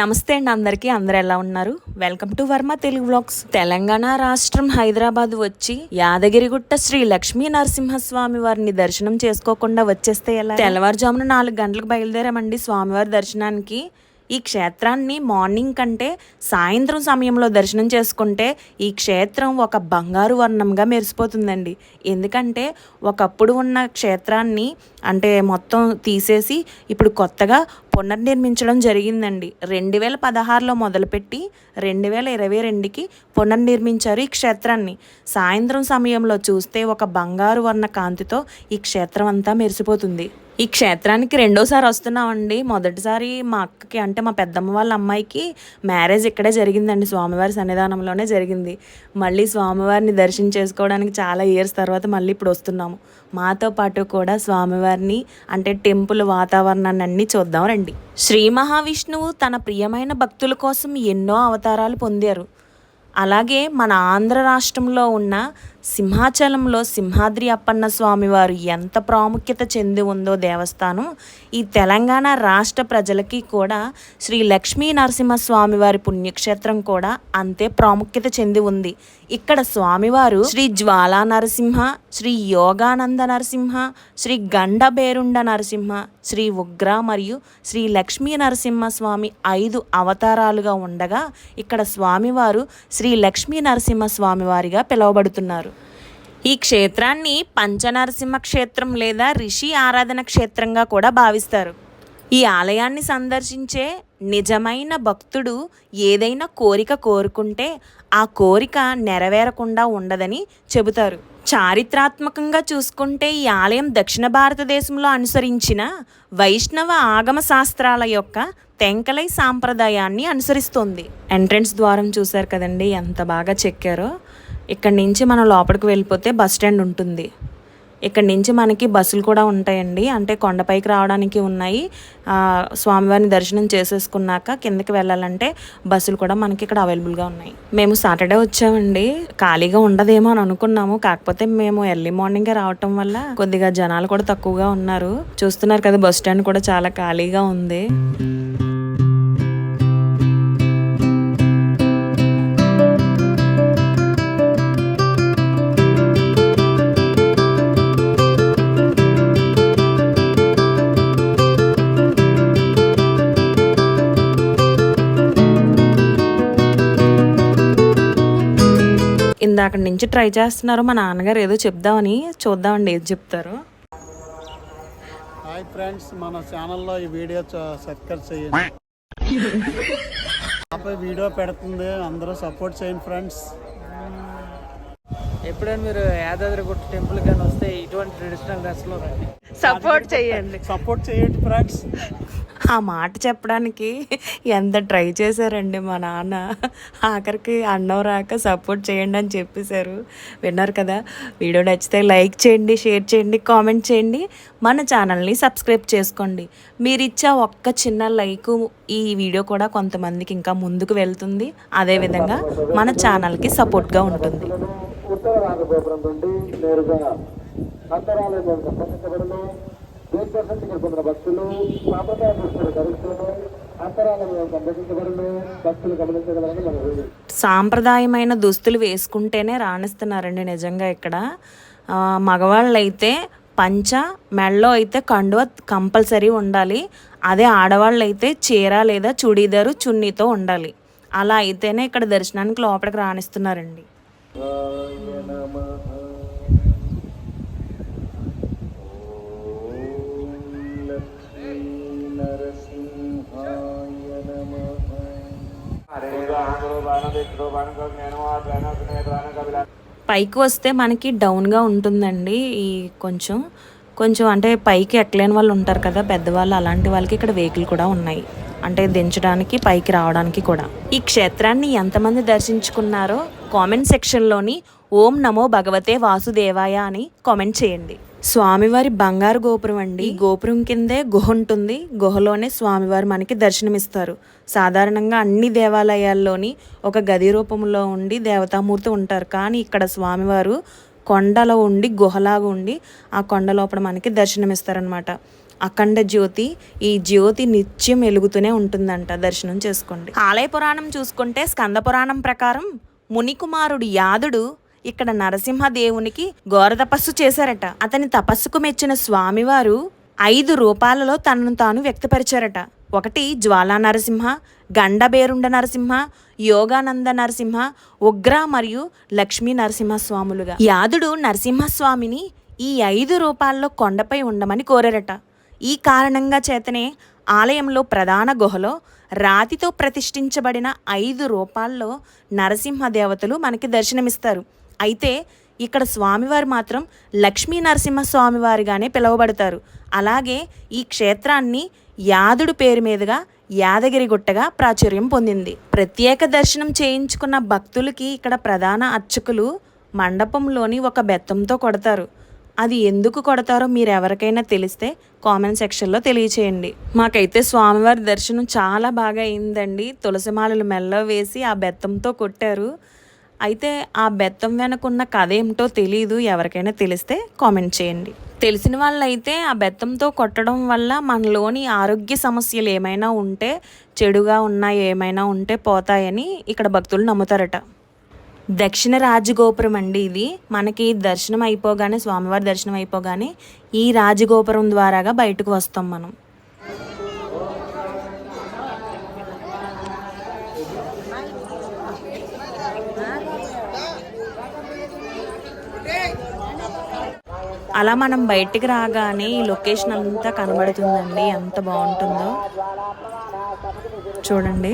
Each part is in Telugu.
నమస్తే అండి అందరికీ. అందరు ఎలా ఉన్నారు? Welcome to Varma Telugu blogs Telangana రాష్ట్రం హైదరాబాద్ వచ్చి యాదగిరిగుట్ట శ్రీ లక్ష్మీ నరసింహస్వామి వారిని దర్శనం చేసుకోకుండా వచ్చేస్తే ఎలా? తెల్లవారుజామున నాలుగు గంటలకు బయలుదేరామండి స్వామివారి దర్శనానికి. ఈ క్షేత్రాన్ని మార్నింగ్ కంటే సాయంత్రం సమయంలో దర్శనం చేసుకుంటే ఈ క్షేత్రం ఒక బంగారు వర్ణంగా మెరిసిపోతుందండి. ఎందుకంటే ఒకప్పుడు ఉన్న క్షేత్రాన్ని అంటే మొత్తం తీసేసి ఇప్పుడు కొత్తగా పునర్నిర్మించడం జరిగిందండి. రెండు వేల పదహారులో మొదలుపెట్టి రెండు వేల ఇరవై రెండుకి పునర్నిర్మించారు ఈ క్షేత్రాన్ని. సాయంత్రం సమయంలో చూస్తే ఒక బంగారు వర్ణ కాంతితో ఈ క్షేత్రం అంతా మెరిసిపోతుంది. ఈ క్షేత్రానికి రెండోసారి వస్తున్నామండి. మొదటిసారి మా అక్కకి అంటే మా పెద్దమ్మ వాళ్ళ అమ్మాయికి మ్యారేజ్ ఇక్కడే జరిగిందండి. స్వామివారి సన్నిధానంలోనే జరిగింది. మళ్ళీ స్వామివారిని దర్శనం చేసుకోవడానికి చాలా ఇయర్స్ తర్వాత మళ్ళీ ఇప్పుడు వస్తున్నాము. మాతో పాటు కూడా స్వామివారిని అంటే టెంపుల్ వాతావరణాన్ని అన్నీ చూద్దాం రండి. శ్రీ మహావిష్ణువు తన ప్రియమైన భక్తుల కోసం ఎన్నో అవతారాలు పొందారు. అలాగే మన ఆంధ్ర రాష్ట్రంలో ఉన్న సింహాచలంలో సింహాద్రి అప్పన్న స్వామివారు ఎంత ప్రాముఖ్యత చెంది ఉందో దేవస్థానం ఈ తెలంగాణ రాష్ట్ర ప్రజలకి కూడా శ్రీ లక్ష్మీ నరసింహ స్వామివారి పుణ్యక్షేత్రం కూడా అంతే ప్రాముఖ్యత చెంది ఉంది. ఇక్కడ స్వామివారు శ్రీ జ్వాలా నరసింహ శ్రీ యోగానంద నరసింహ శ్రీ గండబేరుండ నరసింహ శ్రీ ఉగ్ర మరియు శ్రీ లక్ష్మీ నరసింహ స్వామి ఐదు అవతారాలుగా ఉండగా ఇక్కడ స్వామివారు శ్రీ లక్ష్మీ నరసింహ స్వామివారిగా పిలువబడుతున్నారు. ఈ క్షేత్రాన్ని పంచనరసింహ క్షేత్రం లేదా రిషి ఆరాధన క్షేత్రంగా కూడా భావిస్తారు. ఈ ఆలయాన్ని సందర్శించే నిజమైన భక్తుడు ఏదైనా కోరిక కోరుకుంటే ఆ కోరిక నెరవేరకుండా ఉండదని చెబుతారు. చారిత్రాత్మకంగా చూసుకుంటే ఈ ఆలయం దక్షిణ భారతదేశంలో అనుసరించిన వైష్ణవ ఆగమ శాస్త్రాల యొక్క తెంకలై సాంప్రదాయాన్ని అనుసరిస్తుంది. ఎంట్రన్స్ ద్వారం చూశారు కదండి ఎంత బాగా చెక్కారో. ఇక్కడి నుంచి మనం లోపలికి వెళ్ళిపోతే బస్ స్టాండ్ ఉంటుంది. ఇక్కడ నుంచి మనకి బస్సులు కూడా ఉంటాయండి. అంటే కొండపైకి రావడానికి ఉన్నాయి. స్వామివారిని దర్శనం చేసేసుకున్నాక కిందకి వెళ్ళాలంటే బస్సులు కూడా మనకి ఇక్కడ అవైలబుల్గా ఉన్నాయి. మేము సాటర్డే వచ్చామండి. ఖాళీగా ఉండదేమో అని అనుకున్నాము. కాకపోతే మేము ఎర్లీ మార్నింగే రావటం వల్ల కొద్దిగా జనాలు కూడా తక్కువగా ఉన్నారు. చూస్తున్నారు కదా బస్ స్టాండ్ కూడా చాలా ఖాళీగా ఉంది. ఇందాక నుంచి ట్రై చేస్తున్నారు. మా నాన్నగారు ఏదో చెప్దామని చూద్దామండి ఏది చెప్తారు. హాయ్ ఫ్రెండ్స్ మన ఛానల్లో ఈ వీడియో చ- సబ్స్క్రైబ్ చేయండి. పాప వీడియో పెడుతుంది. అందరూ సపోర్ట్ చేయండి ఫ్రెండ్స్. ఎప్పుడైనా మీరు యాదాద్రి గుట్ట టెంపుల్ కానీ వస్తే ఇటువంటి ట్రెడిషనల్ డ్రెస్లో రండి సపోర్ట్ చేయండి. సపోర్ట్ చేయండి ఫ్రెండ్స్. ఆ మాట చెప్పడానికి ఎంత ట్రై చేశారండి మా నాన్న. ఆఖరికి అన్నం రాక సపోర్ట్ చేయండి అని చెప్పేశారు. విన్నారు కదా? వీడియో నచ్చితే లైక్ చేయండి షేర్ చేయండి కామెంట్ చేయండి. మన ఛానల్ని సబ్స్క్రైబ్ చేసుకోండి. మీరు ఇచ్చే ఒక్క చిన్న లైక్ ఈ వీడియో కూడా కొంతమందికి ఇంకా ముందుకు వెళ్తుంది. అదేవిధంగా మన ఛానల్కి సపోర్ట్గా ఉంటుంది. ఉత్తర రాజగోపురం నుండి నేరుగా అంతరాలయం పొందిన భక్తులు సాంప్రదాయ దుస్తులు ధరిస్తును సాంప్రదాయమైన దుస్తులు వేసుకుంటేనే రాణిస్తున్నారండి నిజంగా ఇక్కడ. ఆ, మగవాళ్ళు అయితే పంచ మెళ్ళో అయితే కండువ కంపల్సరీ ఉండాలి. అదే ఆడవాళ్ళు అయితే చీర లేదా చుడీదారు చున్నీతో ఉండాలి. అలా అయితేనే ఇక్కడ దర్శనానికి లోపలికి రాణిస్తున్నారండి. పైకి వస్తే మనకి డౌన్గా ఉంటుందండి ఈ కొంచెం. కొంచెం అంటే పైకి ఎక్కలేని వాళ్ళు ఉంటారు కదా పెద్దవాళ్ళు అలాంటి వాళ్ళకి ఇక్కడ వెహికల్ కూడా ఉన్నాయి. అంటే దించడానికి పైకి రావడానికి కూడా. ఈ క్షేత్రాన్ని ఎంతమంది దర్శించుకున్నారో కామెంట్ సెక్షన్లోని ఓం నమో భగవతే వాసుదేవాయ అని కామెంట్ చేయండి. స్వామివారి బంగారు గోపురం అండి. ఈ గోపురం కిందే గుహ ఉంటుంది. గుహలోనే స్వామివారు మనకి దర్శనమిస్తారు. సాధారణంగా అన్ని దేవాలయాల్లోని ఒక గది రూపంలో ఉండి దేవతామూర్తి ఉంటారు. కానీ ఇక్కడ స్వామివారు కొండలో ఉండి గుహలాగా ఉండి ఆ కొండ లోపల మనకి దర్శనమిస్తారనమాట అఖండ జ్యోతి ఈ జ్యోతి నిత్యం వెలుగుతూనే ఉంటుందంట దర్శనం చేసుకోండి. ఆలయ పురాణం చూసుకుంటే స్కంద పురాణం ప్రకారం మునికుమారుడు యాదుడు ఇక్కడ నరసింహదేవునికి ఘోర తపస్సు చేశారట. అతని తపస్సుకు మెచ్చిన స్వామివారు ఐదు రూపాలలో తనను తాను వ్యక్తపరిచారట. ఒకటి జ్వాలా నరసింహ గండబేరుండ నరసింహ యోగానంద నరసింహ ఉగ్ర మరియు లక్ష్మీ నరసింహస్వాములుగా. యాదుడు నరసింహస్వామిని ఈ ఐదు రూపాల్లో కొండపై ఉండమని కోరారట. ఈ కారణంగా చేతనే ఆలయంలో ప్రధాన గుహలో రాతితో ప్రతిష్ఠించబడిన ఐదు రూపాల్లో నరసింహ దేవతలు మనకి దర్శనమిస్తారు. అయితే ఇక్కడ స్వామివారు మాత్రం లక్ష్మీ నరసింహ స్వామివారిగానే పిలువబడతారు. అలాగే ఈ క్షేత్రాన్ని యాదుడు పేరు మీదుగా యాదగిరిగుట్టగా ప్రాచుర్యం పొందింది. ప్రత్యేక దర్శనం చేయించుకున్న భక్తులకి ఇక్కడ ప్రధాన అర్చకులు మండపంలోని ఒక బెత్తంతో కొడతారు. అది ఎందుకు కొడతారో మీరు ఎవరికైనా తెలిస్తే కామెంట్ సెక్షన్లో తెలియచేయండి. మాకైతే స్వామివారి దర్శనం చాలా బాగా అయిందండి. తులసిమాలలు మెల్ల వేసి ఆ బెత్తంతో కొట్టారు. అయితే ఆ బెత్తం వెనకున్న కథ ఏమిటో తెలియదు ఎవరికైనా తెలిస్తే కామెంట్ చేయండి. తెలిసిన వాళ్ళైతే ఆ బెత్తంతో కొట్టడం వల్ల మనలోని ఆరోగ్య సమస్యలు ఏమైనా ఉంటే చెడుగా ఉన్నా ఏమైనా ఉంటే పోతాయని ఇక్కడ భక్తులు నమ్ముతారట. దక్షిణ రాజగోపురం అండి ఇది. మనకి దర్శనం అయిపోగానే స్వామివారి దర్శనం అయిపోగానే ఈ రాజగోపురం ద్వారాగా బయటకు వస్తాం మనం. అలా మనం బయటికి రాగానే ఈ లొకేషన్ అంతా కనబడుతుందండి. ఎంత బాగుంటుందో. చూడండి.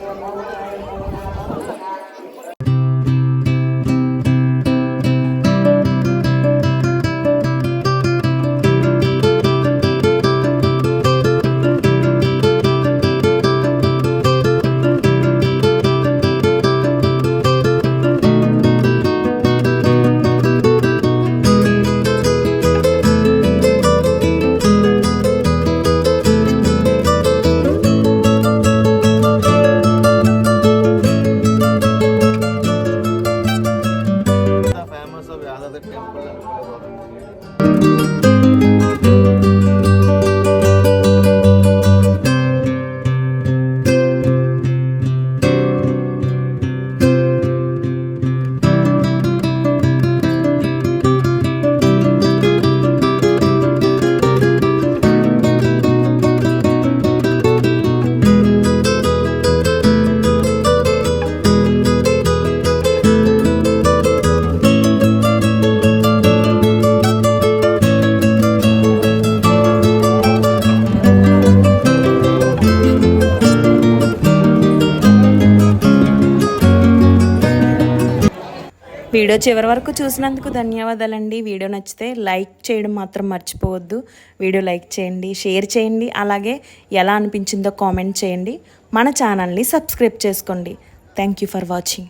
ఫేమస్ వీడియో చివరి వరకు చూసినందుకు ధన్యవాదాలండి. వీడియో నచ్చితే లైక్ చేయడం మాత్రం మర్చిపోవద్దు. వీడియో లైక్ చేయండి షేర్ చేయండి. అలాగే ఎలా అనిపించిందో కామెంట్ చేయండి. మన ఛానల్ని సబ్స్క్రైబ్ చేసుకోండి. Thank you for watching